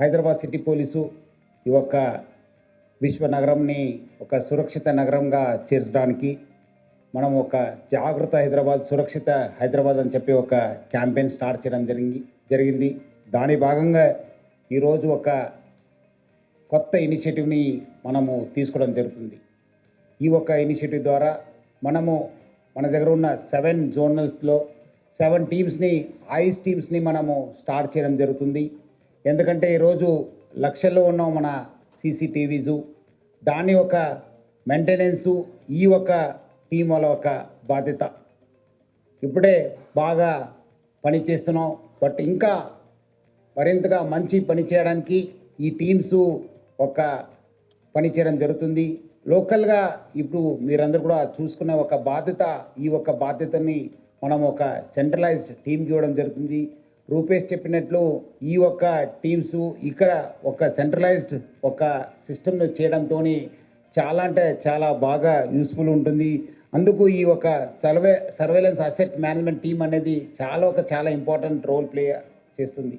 Hyderabad city police ఈ యొక్క విశ్వ నగరంని ఒక సురక్షిత నగరంగా చేర్చడానికి మనం ఒక జాగ్రత్త హైదరాబాద్ సురక్షిత హైదరాబాద్ అని చెప్పి ఒక క్యాంపెయిన్ స్టార్ట్ చేయడం జరిగి జరిగింది. దాని భాగంగా ఈరోజు ఒక కొత్త ఇనిషియేటివ్ని మనము తీసుకోవడం జరుగుతుంది. ఈ ఒక్క ఇనిషియేటివ్ ద్వారా మనము మన దగ్గర ఉన్న సెవెన్ జోనల్స్లో సెవెన్ టీమ్స్ని ఐస్ టీమ్స్ని మనము స్టార్ట్ చేయడం జరుగుతుంది. ఎందుకంటే ఈరోజు లక్షల్లో ఉన్న మన సీసీటీవీసు. దాని ఒక మెయింటెనెన్సు ఈ ఒక టీం వాళ్ళ ఒక బాధ్యత. ఇప్పుడే బాగా పని చేస్తున్నాం. బట్ ఇంకా మరింతగా మంచి పని చేయడానికి ఈ టీమ్స్ ఒక పని చేయడం జరుగుతుంది. లోకల్గా ఇప్పుడు మీరందరూ కూడా చూసుకునే ఒక బాధ్యత ఈ ఒక బాధ్యతని మనం ఒక సెంట్రలైజ్డ్ టీంకి ఇవ్వడం జరుగుతుంది. రూపేష్ చెప్పినట్లు ఈ ఒక్క టీమ్స్ ఇక్కడ ఒక సెంట్రలైజ్డ్ ఒక సిస్టమ్ను చేయడంతో చాలా అంటే చాలా బాగా యూస్ఫుల్ ఉంటుంది. అందుకు ఈ ఒక survey surveillance asset management team అనేది చాలా ఒక చాలా ఇంపార్టెంట్ రోల్ ప్లే చేస్తుంది.